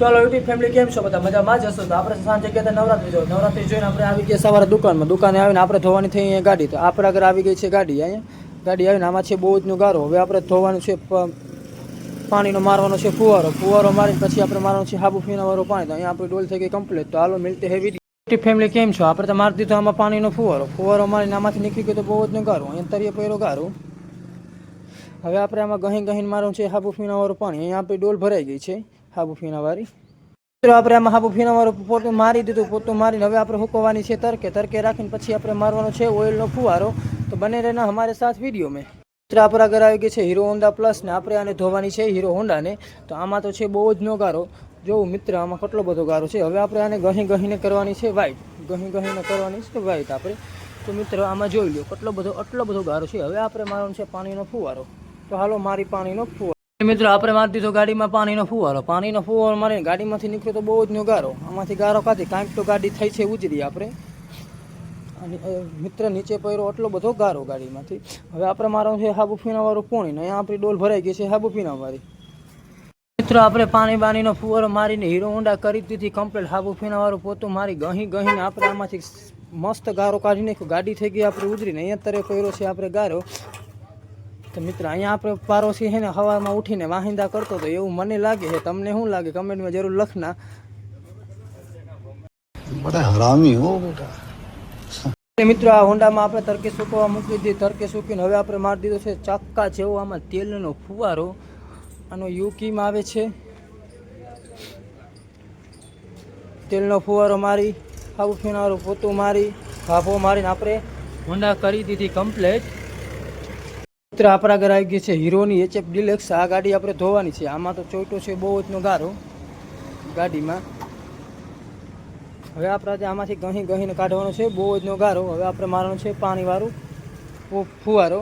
ચાલો YouTube family કેમ છો બધા? મજામાં જ હશો? તો આપણે સાંજે ગયા નવરાત્રી જો નવરાત્રી જોઈને આપણે આવી ગયા સવારે દુકાનમાં. દુકાને આવીને આપણે ધોવાની થઈ અહીંયા ગાડી. તો આપણે આગળ આવી ગઈ છે ગાડી અહીંયા. ગાડી આવીને આમાં છે બહુ જનું ગારો. હવે આપણે ધોવાનું છે પાણીનો મારવાનો છે ફુવારો. ફુવારો મારીને પછી આપણે મારવાનું છે હાબુ ફીનાવાળું પાણી. તો અહીંયા આપણી ડોલ થઈ ગઈ કમ્પ્લીટ તો હાલો મિલતે હે વીડિયો ફેમિલી કેમ છો? આપણે તો મારી દીધો આમાં પાણીનો ફુવારો. ફુવારો મારીને આમાંથી નીકળી ગયો તો બહુ જ ગારો. અહીંયા તરીએ પહેરો ગારો. હવે આપણે આમાં ગહીં ગહીને મારવાનું છે હાબુ ફીનાવાળું પાણી. અહીંયા આપણી ડોલ ભરાઈ ગઈ છે. હાબુ ફીનાવાળી મિત્રો, આપણે આમાં હાબુફીનાવાળું પોતું મારી દીધું પોતું મારીને હવે આપણે હુકવવાની છે તરકે. તરકે રાખીને પછી આપણે મારવાનો છે ઓઇલનો ફુવારો. તો બને રહેના અમારે સાથ વીડિયો મેં. મિત્રો, આપણા ઘરે આવી ગઈ છે હીરો હોન્ડા પ્લસ ને આપણે આને ધોવાની છે હીરો હોન્ડાને તો આમાં તો છે બહુ જ નો ગારો. જોવું મિત્ર, આમાં કેટલો બધો ગારો છે. હવે આપણે આને ગહી ગહીને કરવાની છે વ્હાઈટ ગહી ગહીને કરવાની છે વ્હાઈટ આપણે. તો મિત્ર, આમાં જોઈ લો કેટલો બધો, આટલો બધો ગારો છે. હવે આપણે મારવાનો છે પાણીનો ફુવારો. તો હાલો, મારી પાણીનો ફુવારો. મિત્રો, આપણે મારી દીધો ગાડીમાં પાણીનો ફુવારો. પાણીનો ફુવારો મારીને ગાડીમાંથી નીકળ્યો તો બહુ જ નો ગારો આમાંથી ગારો કાઢી, કાંઈક તો ગાડી થઈ છે ઉજરી આપણે. અને મિત્ર નીચે પડ્યો એટલો બધો ગારો ગાડીમાંથી. હવે આપણે મારો છે હાબુ ફીણાવાળું પોણી. ને અહીંયા આપણી ડોલ ભરાઈ ગઈ છે હાબુ ફીણાવાળી મિત્રો, આપણે પાણી બાણીનો ફુવારો મારીને હીરો હોન્ડા કરી દીધી. કમ્પ્લીટ હાબુ ફીણાવાળું પોતું મારી ગહી ગહીને આપણે આમાંથી મસ્ત ગારો કાઢી નાખ્યો ગાડી થઈ ગઈ આપણે ઉજરીને. અહીંયા તરે પડ્યો છે આપણે ગારો. તો મિત્ર અહીંયા આપણે પારોશી છે ને હવામાં ઉઠીને વાહિંદા કરતો તો એવું મને લાગે છે. તમને શું લાગે? કમેન્ટમાં જરૂર લખના. બડા હરામી હો. બેટા મિત્રો આ હોન્ડામાં આપણે તરકી સૂકવા મૂકી દીધી. તરકી સૂકીને હવે આપણે મારી દીધો છે ચાક્કા જેવો આમાં તેલનો ફુવારો. આનો યુકીમાં આવે છે. તેલનો ફુવારો મારી સાબુ ફેનારો પોતું મારી ભાભો મારીને આપણે હોન્ડા કરી દીધી કમ્પ્લેટ મિત્ર આપણા ઘરે આવી ગઈ છે, હીરોની એચએફ ડિલેક્સ આ ગાડી આપણે ધોવાની છે. આમાં તો ચોઈટો છે બહુ જનો ગારો. ગાડીમાં. હવે આપણે આમાંથી ગહી ગહીને કાઢવાનો છે બહુ જ નો ગારો. હવે આપણે મારવાનો છે પાણીવાળું. ફુવારો.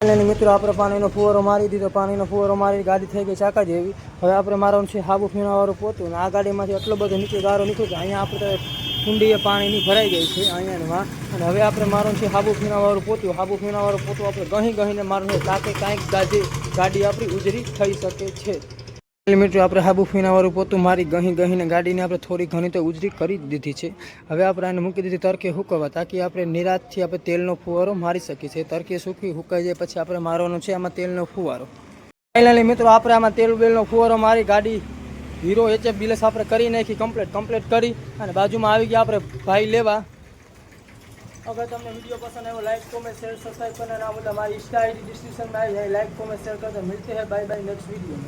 અને મિત્રો આપણે પાણીનો ફુવારો મારી દીધો. પાણીનો ફુવારો મારી ગાડી થઈ ગઈ ચાકા જેવી. હવે આપણે મારવાનું છે હાબુ ફીણાવાળું પોતું. અને આ ગાડીમાંથી એટલો બધો નીચે ગારો નીકળ્યો અહીંયા આપણે કુંડીએ પાણીની ભરાઈ ગઈ છે અહીંયામાં અને હવે આપણે મારું છે હાબુ ફીણાવાળું પોતું. હાબુ ફીણાવાળું પોતું આપણે ગહી ગહીને મારું તાકે કાંઈક ગાડી ગાડી આપણી ઉજરી થઈ શકે છે. મિત્રો, આપણે હાબુ ફીણાવાળું પોતું મારી ગહી ગહીને ગાડીને આપણે થોડી ઘણી તો ઉજરી કરી દીધી છે. હવે આપણે આને મૂકી દીધી તરકે હુકવા તાકી આપણે નિરાતથી આપણે તેલનો ફુવારો મારી શકીએ છીએ. તરકે સૂકી હુકાઈ જાય પછી આપણે મારવાનો છે આમાં તેલનો ફુવારો. ફાઇનલી મિત્રો, આપણે આમાં તેલ બેલનો ફુવારો મારી ગાડી હીરો એચએફ ડિલેસ આપણે કરી નાખી કમ્પ્લેટ કમ્પ્લેટ કરી અને બાજુમાં આવી ગયા આપણે ભાઈ લેવા. અગર તમને વીડિયો પસંદ આવ્યો લાઈક કોમેન્ટ શેર સબસ્ક્રાઈબ અને આ બધા મારી ઇન્સ્ટા આઈડી ડિસ્ક્રિપ્શનમાં આવી જાય. લાઈક કોમેન્ટ શેર કરતા મિલતે હે બાય બાય નેક્સ્ટ વીડિયો